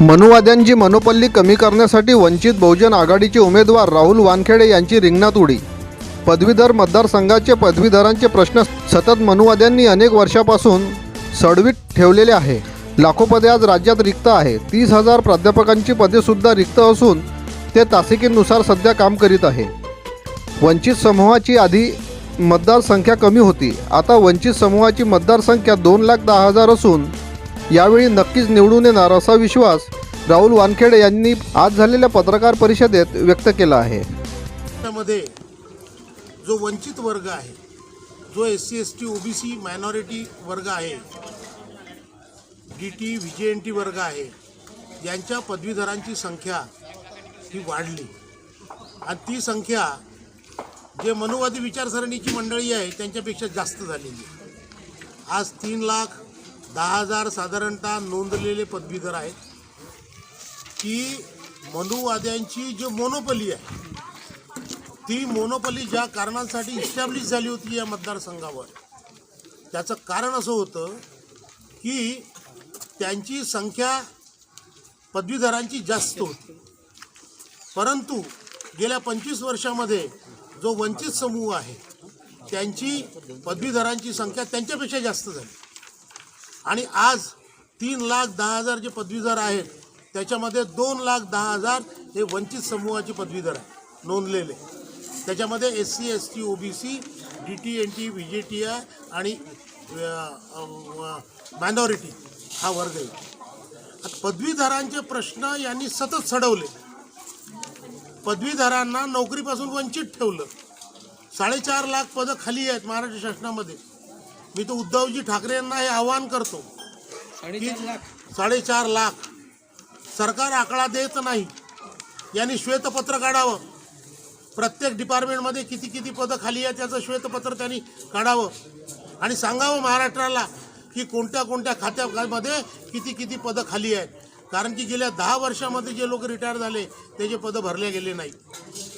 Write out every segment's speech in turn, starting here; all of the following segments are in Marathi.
मनुवाद्यांची मनोपल्ली कमी करण्यासाठी वंचित बहुजन आघाडीचे उमेदवार राहुल वानखेडे यांची रिंगणात उडी. पदवीधर मतदारसंघाचे पदवीधरांचे प्रश्न सतत मनुवाद्यांनी अनेक वर्षापासून सडवीत ठेवलेले आहे. लाखो पदे आज राज्यात रिक्त आहे. तीस हजार प्राध्यापकांची पदेसुद्धा रिक्त असून ते तासिकेनुसार सध्या काम करीत आहे. वंचित समूहाची आधी मतदारसंख्या कमी होती. आता वंचित समूहाची मतदारसंख्या दोन लाख दहा हजार असून यावेळी नक्कीच निवडून येणार असा विश्वास राहुल वानखेडे यांनी आज झालेल्या पत्रकार परिषदेत व्यक्त केला आहे. मध्ये जो वंचित वर्ग आहे जो S C S T OBC minority वर्ग आहे D T V J N T वर्ग आहे यांच्या पदवीधरांची संख्या ही वाढली. आणि ती संख्या जे मनुवादी विचारसरणीची मंडळी आहे त्यांच्यापेक्षा जास्त झालेली आज तीन लाख दहा हजार साधारणतः नोंदलेले पदवीधर आहेत. की मनुवाद्यांची जी मोनोपली आहे ती मोनोपली ज्या कारणांसाठी इस्टॅब्लिश झाली होती या मतदारसंघावर त्याचं कारण असं होतं की त्यांची संख्या पदवीधरांची जास्त होती. परंतु गेल्या पंचवीस वर्षामध्ये जो वंचित समूह आहे त्यांची पदवीधरांची संख्या त्यांच्यापेक्षा जास्त झाली. आणि आज तीन लाख दहा हजार जे पदवीधर आहेत त्याच्यामध्ये दोन लाख दहा हजार हे वंचित समूहाचे पदवीधर आहे नोंदलेले. त्याच्यामध्ये S C S T O B C D T N T V J T I आणि मायनॉरिटी हा वर्ग आहे. पदवीधरांचे प्रश्न यांनी सतत सडवले. पदवीधरांना नोकरीपासून वंचित ठेवलं. साडेचार लाख पदं खाली आहेत महाराष्ट्र शासनामध्ये. मी तर उद्धवजी ठाकरे यांना हे आवाहन करतो की साडेचार लाख. सरकार आकडा देत नाही. यांनी श्वेतपत्र काढावं. प्रत्येक डिपार्टमेंटमध्ये किती किती पदं खाली आहेत त्याचं श्वेतपत्र त्यांनी काढावं. आणि सांगावं महाराष्ट्राला की कोणत्या कोणत्या खात्यामध्ये किती किती पदं खाली आहेत. कारण की गेल्या दहा वर्षामध्ये जे लोक रिटायर झाले त्याचे पदं भरले गेले नाही.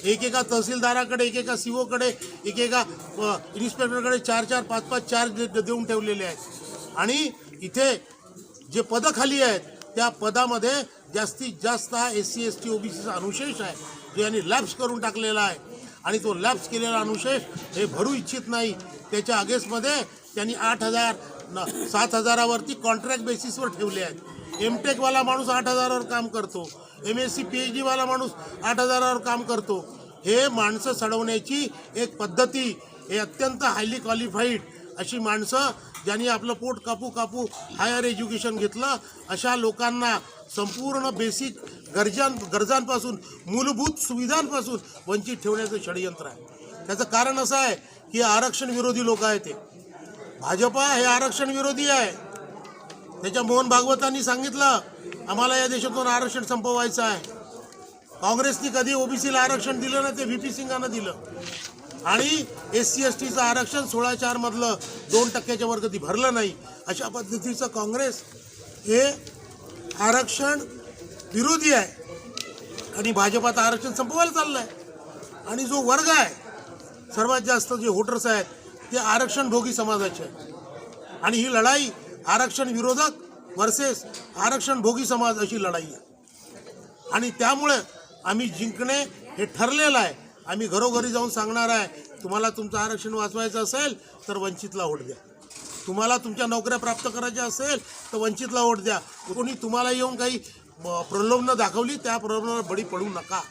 एकेका तहसीलदाराकडे एकेका सी ओकडे एकेका इन्स्पेक्टरकडे चार चार पाच पाच चार्ज देऊन ठेवलेले आहेत. आणि इथे जे पदं खाली आहेत त्या पदामध्ये जास्तीत जास्त हा एस सी एस टी ओबीसीचा अनुशेष आहे जो यांनी लॅप्स करून टाकलेला आहे. आणि तो लॅप्स केलेला अनुशेष हे भरू इच्छित नाही. त्याच्या अगेन्स्टमध्ये त्यांनी आठ हजार न सात हजारावरती कॉन्ट्रॅक्ट बेसिसवर ठेवले आहेत. एमटेकवाला माणूस आठ हजारावर काम करतो. M S C P H डीवाला माणूस आठ हजारावर काम करतो. हे माणसं सडवण्याची एक पद्धती हे अत्यंत हायली क्वालिफाईड अशी माणसं ज्यांनी आपलं पोट कापू कापू हायर एज्युकेशन घेतलं अशा लोकांना संपूर्ण बेसिक गरजां गरजांपासून मूलभूत सुविधांपासून वंचित ठेवण्याचं षडयंत्र आहे. त्याचं कारण असं आहे की आरक्षण विरोधी लोक आहेत ते. भाजपा हे आरक्षण विरोधी आहे. त्याच्या मोहन भागवतांनी सांगितलं आम्हाला या देशातून आरक्षण संपवायचं आहे. काँग्रेसनी कधी ओबीसीला आरक्षण दिलं ना ते व्ही पी सिंगानं दिलं. आणि एस सी एस टीचं आरक्षण सोळा चारमधलं दोन टक्क्याच्या वर कधी भरलं नाही अशा पद्धतीचं काँग्रेस हे आरक्षण विरोधी आहे. आणि भाजपाचं आरक्षण संपवायला चाललं आहे आणि जो वर्ग आहे सर्वात जास्त जे होटर्स आहेत ते आरक्षण भोगी समाजाचे आहेत. आणि ही लढाई आरक्षण विरोधक वर्सेस आरक्षण भोगी समाज अशी लढाई आहे. आणि त्यामुळे आम्ही जिंकणे हे ठरलेलं आहे. आम्ही घरोघरी जाऊन सांगणार आहे तुम्हाला तुमचं आरक्षण वाचवायचं असेल तर वंचितला वोट द्या. तुम्हाला तुमच्या नोकऱ्या प्राप्त करायच्या असेल तर वंचितला वोट द्या. कोणी तुम्हाला येऊन काही प्रलोभनं दाखवली त्या प्रलोभनाला बळी पडू नका.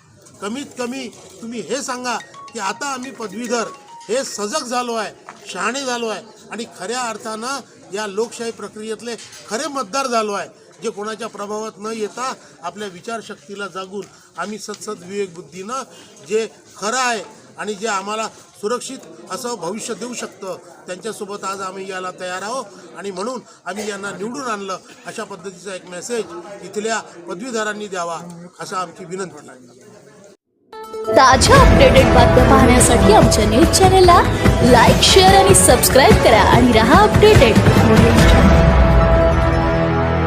कमीत कमी तुम्ही हे सांगा की आता आम्ही पदवीधर हे सजग झालो आहे शहाणे झालो आहे. आणि खऱ्या अर्थानं या लोकशाही प्रक्रियेतले खरे मतदार झालो आहे. जे कोणाच्या प्रभावात न येता आपल्या विचारशक्तीला जागून आम्ही सतसद विवेक बुद्धीनं जे खरं आहे आणि जे आम्हाला सुरक्षित असं भविष्य देऊ शकतं त्यांच्यासोबत आज आम्ही याला तयार आहोत. आणि म्हणून आम्ही यांना निवडून आणलं अशा पद्धतीचा एक मेसेज इथल्या पदवीधरांनी द्यावा असं आमची विनंती. ताज्या अपडेटेड बातम्या पाहण्यासाठी आमच्या न्यूज चॅनेलला लाईक शेअर आणि सबस्क्राईब करा आणि रहा अपडेटेड.